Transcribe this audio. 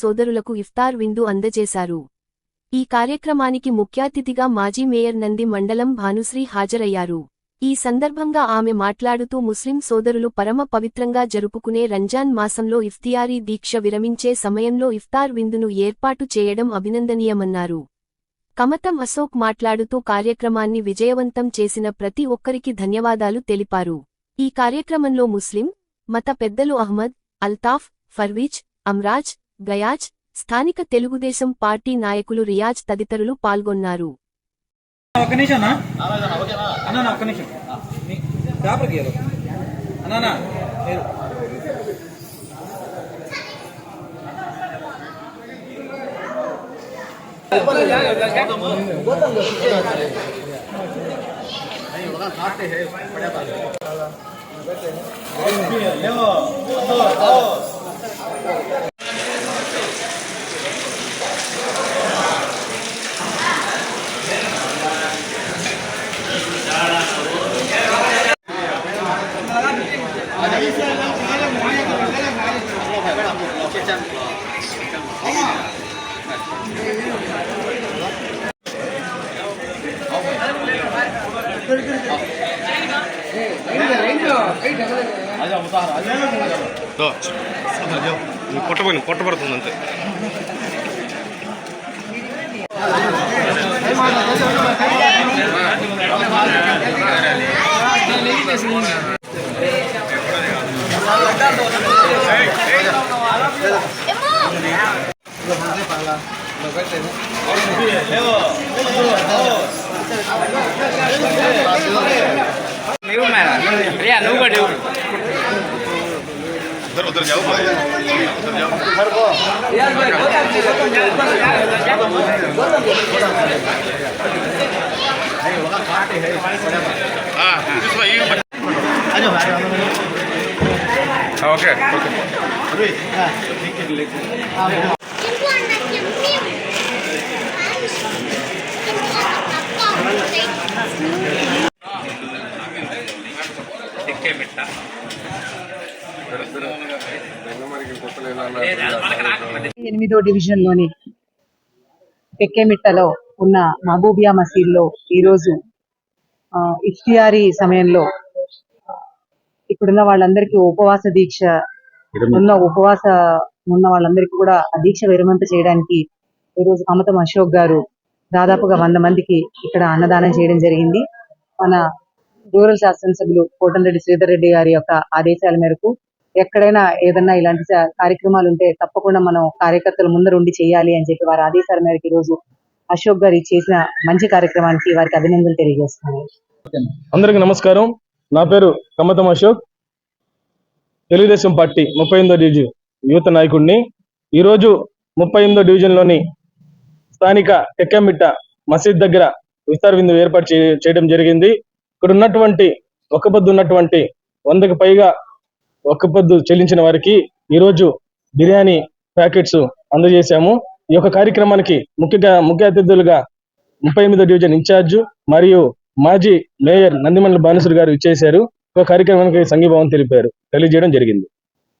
సోదరులకు ఇఫ్తార్ విందు అందజేశారు. ఈ కార్యక్రమానికి ముఖ్యాతిథిగా మాజీ మేయర్ నంది మండలం భానుశ్రీ హాజరయ్యారు. ఈ సందర్భంగా ఆమె మాట్లాడుతూ ముస్లిం సోదరులు పరమ పవిత్రంగా జరుపుకునే రంజాన్ మాసంలో ఇఫ్తియారీ దీక్ష విరమించే సమయంలో ఇఫ్తార్ విందును ఏర్పాటు చేయడం అభినందనీయమన్నారు. కమతం అశోక్ మాట్లాడుతూ కార్యక్రమాన్ని విజయవంతం చేసిన ప్రతి ఒక్కరికి ధన్యవాదాలు తెలిపారు. ఈ కార్యక్రమంలో ముస్లిం మత పెద్దలు అహ్మద్ అల్తాఫ్ ఫర్వీజ్ అమ్రాజ్ గయాజ్ స్థానిక తెలుగుదేశం పార్టీ నాయకులు రియాజ్ తదితరులు పాల్గొన్నారు. నిమిషం అన్నా 들었냐고 들었냐고 아 무슨 말 이거 아니요 아니요 오케이 오케이 아 ఎనిమిదో డివిజన్లోని పెక్కెమిట్టలో ఉన్న మహబూబియా మసీద్లో ఈరోజు ఇఫ్తియారీ సమయంలో ఇక్కడున్న వాళ్ళందరికీ ఉపవాస దీక్ష ఉన్న ఉపవాస ఉన్న వాళ్ళందరికీ కూడా ఆ దీక్ష విరమంత చేయడానికి ఈరోజు కమతం అశోక్ గారు దాదాపుగా వంద మందికి ఇక్కడ అన్నదానం చేయడం జరిగింది. మన రూరల్ శాసనసభ్యులు కోటంరెడ్డి శ్రీధర్ రెడ్డి గారి యొక్క ఆదేశాల మేరకు ఎక్కడైనా ఏదన్నా ఇలాంటి కార్యక్రమాలు ఉంటే తప్పకుండా మనం కార్యకర్తలు ముందరుండి చేయాలి అని చెప్పి వారి ఆదేశాల మేరకు ఈ రోజు అశోక్ గారు చేసిన మంచి కార్యక్రమానికి వారికి అభినందనలు తెలియజేస్తున్నాను. అందరికి నమస్కారం. నా పేరు కమ్మతం అశోక్. తెలుగుదేశం పార్టీ ముప్పై ఎనిమిదో డివిజన్ యువత నాయకుడిని. ఈరోజు ముప్పై ఎనిమిదో డివిజన్లోని స్థానిక టెక్కమిట్ట మసీద్ దగ్గర విస్తార విందు ఏర్పాటు చేయడం జరిగింది. ఇక్కడ ఉన్నటువంటి ఒక పొద్దు ఉన్నటువంటి వందకు పైగా ఒక్క పొద్దు చెల్లించిన వారికి ఈరోజు బిర్యానీ ప్యాకెట్స్ అందజేశాము. ఈ యొక్క కార్యక్రమానికి ముఖ్యంగా ముఖ్య అతిథులుగా ముప్పై ఎనిమిదో డివిజన్ ఇన్ఛార్జ్ మరియు మాజీ మేయర్ నందిమండల బానేశ్వర్ గారు ఇచ్చేశారు. ఒక కార్యక్రమానికి సంఘీభావం తెలిపారు. తెలియజేయడం జరిగింది.